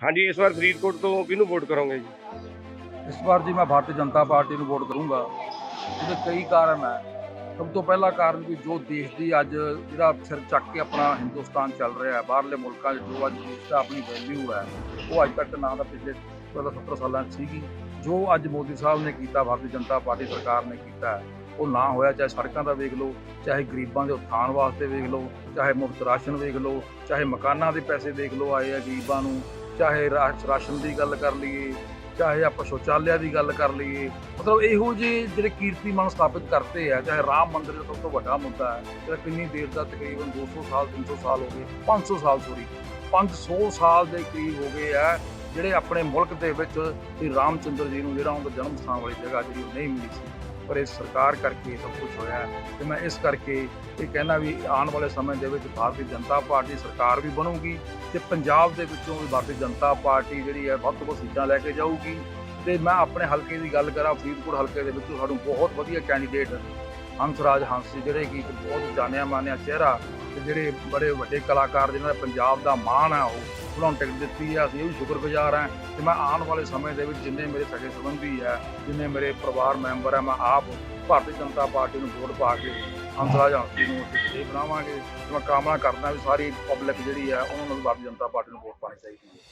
ਹਾਂਜੀ, ਇਸ ਵਾਰ ਫਰੀਦਕੋਟ ਤੋਂ ਕਿਹਨੂੰ ਵੋਟ ਕਰੋਗੇ ਜੀ? ਇਸ ਵਾਰ ਜੀ ਮੈਂ ਭਾਰਤੀ ਜਨਤਾ ਪਾਰਟੀ ਨੂੰ ਵੋਟ ਕਰੂੰਗਾ। ਇਹਦੇ ਕਈ ਕਾਰਨ ਹੈ ਸਭ ਤੋਂ ਪਹਿਲਾ ਕਾਰਨ ਵੀ ਜੋ ਦੇਸ਼ ਦੀ ਅੱਜ ਜਿਹੜਾ ਸਿਰ ਚੱਕ ਕੇ ਆਪਣਾ ਹਿੰਦੁਸਤਾਨ ਚੱਲ ਰਿਹਾ ਹੈ, ਬਾਹਰਲੇ ਮੁਲਕਾਂ 'ਚ ਜੋ ਅੱਜ ਦੇਸ਼ ਦਾ ਆਪਣੀ ਵੈਲਿਊ ਹੈ, ਉਹ ਅੱਜ ਤੱਕ ਨਾ ਦਾ ਪਿਛਲੇ 70 ਸਾਲਾਂ 'ਚ ਸੀਗੀ। ਜੋ ਅੱਜ ਮੋਦੀ ਸਾਹਿਬ ਨੇ ਕੀਤਾ, ਭਾਰਤੀ ਜਨਤਾ ਪਾਰਟੀ ਸਰਕਾਰ ਨੇ ਕੀਤਾ, ਉਹ ਨਾ ਹੋਇਆ, ਚਾਹੇ ਸੜਕਾਂ ਦਾ ਵੇਖ ਲਓ, ਚਾਹੇ ਗਰੀਬਾਂ ਦੇ ਉਤਥਾਨ ਵਾਸਤੇ ਵੇਖ ਲਓ, ਚਾਹੇ ਮੁਫਤ ਰਾਸ਼ਨ ਵੇਖ ਲਓ, ਚਾਹੇ ਮਕਾਨਾਂ ਦੇ ਪੈਸੇ ਦੇਖ ਲਓ ਆਏ ਆ ਗਰੀਬਾਂ ਨੂੰ ਚਾਹੇ ਰਾਸ਼- ਰਾਸ਼ਨ ਦੀ ਗੱਲ ਕਰ ਲਈਏ, ਚਾਹੇ ਆਪਾਂ ਸ਼ੌਚਾਲਿਆ ਦੀ ਗੱਲ ਕਰ ਲਈਏ, ਮਤਲਬ ਇਹੋ ਜਿਹੇ ਜਿਹੜੇ ਕੀਰਤੀਮਾਨ ਸਥਾਪਿਤ ਕਰਤੇ ਆ, ਚਾਹੇ ਰਾਮ ਮੰਦਿਰ ਦਾ ਸਭ ਤੋਂ ਵੱਡਾ ਮੁੱਦਾ ਹੈ, ਜਿਹੜਾ ਕਿੰਨੀ ਦੇਰ ਦਾ ਤਕਰੀਬਨ 200 ਸਾਲ 300 ਸਾਲ ਹੋ ਗਏ 500 ਸਾਲ ਸੋਰੀ 500 ਸਾਲ ਦੇ ਕਰੀਬ ਹੋ ਗਏ ਆ, ਜਿਹੜੇ ਆਪਣੇ ਮੁਲਕ ਦੇ ਵਿੱਚ ਇਹ ਰਾਮਚੰਦਰ ਜੀ ਨੂੰ ਜਿਹੜਾ ਉਹਨਾਂ ਦਾ ਜਨਮ ਸਥਾਨ ਵਾਲੀ ਜਗ੍ਹਾ ਜਿਹੜੀ ਉਹ ਨਹੀਂ ਮਿਲੀ ਸੀ। ਪਰ ਇਹ ਸਰਕਾਰ ਕਰਕੇ ਸਭ ਕੁਝ ਹੋਇਆ ਹੈ। ਤੇ ਮੈਂ ਇਸ ਕਰਕੇ ਇਹ ਕਹਿਣਾ ਵੀ ਆਉਣ ਵਾਲੇ ਸਮੇਂ ਦੇ ਵਿੱਚ ਭਾਰਤੀ ਜਨਤਾ ਪਾਰਟੀ ਸਰਕਾਰ ਵੀ ਬਣੂਗੀ ਤੇ ਪੰਜਾਬ ਦੇ ਵਿੱਚੋਂ ਵੀ ਭਾਰਤੀ ਜਨਤਾ ਪਾਰਟੀ ਜਿਹੜੀ ਹੈ ਵੱਧ ਤੋਂ ਵੱਧ ਸੀਟਾਂ ਲੈ ਕੇ ਜਾਊਗੀ। ਤੇ ਮੈਂ ਆਪਣੇ ਹਲਕੇ ਦੀ ਗੱਲ ਕਰਾਂ, ਫਰੀਦਕੋਟ ਹਲਕੇ ਦੇ ਵਿੱਚੋਂ ਸਾਨੂੰ ਬਹੁਤ ਵਧੀਆ ਕੈਂਡੀਡੇਟ ਹੰਸਰਾਜ ਹੰਸ ਜਿਹੜੇ ਕਿ ਇੱਕ ਬਹੁਤ ਜਾਣਿਆ ਮਾਨਿਆ ਚਿਹਰਾ ਤੇ ਜਿਹੜੇ ਬੜੇ ਵੱਡੇ ਕਲਾਕਾਰ ਜਿਨ੍ਹਾਂ ਦਾ ਪੰਜਾਬ ਦਾ ਮਾਣ ਆ ਉਹ ਉਹਨਾਂ ਨੂੰ ਟਿਕਟ ਦਿੱਤੀ ਹੈ ਅਸੀਂ ਇਹ ਵੀ ਸ਼ੁਕਰਗੁਜ਼ਾਰ ਹਾਂ ਤੇ ਮੈਂ ਆਉਣ ਵਾਲੇ ਸਮੇਂ ਦੇ ਵਿੱਚ ਜਿੰਨੇ ਮੇਰੇ ਸਕੇ ਸੰਬੰਧੀ ਹੈ ਜਿੰਨੇ ਮੇਰੇ ਪਰਿਵਾਰ ਮੈਂਬਰ ਹੈ ਮੈਂ ਆਪ ਭਾਰਤੀ ਜਨਤਾ ਪਾਰਟੀ ਨੂੰ ਵੋਟ ਪਾ ਕੇ ਹੰਸਰਾਜ ਹੰਸ ਨੂੰ ਇਹ ਬਣਾਵਾਂਗੇ। ਮੈਂ ਕਾਮਨਾ ਕਰਦਾ ਵੀ ਸਾਰੀ ਪਬਲਿਕ ਜਿਹੜੀ ਹੈ ਉਹਨਾਂ ਨੂੰ ਭਾਰਤੀ ਜਨਤਾ ਪਾਰਟੀ ਨੂੰ ਵੋਟ ਪਾਣੀ ਚਾਹੀਦੀ ਹੈ।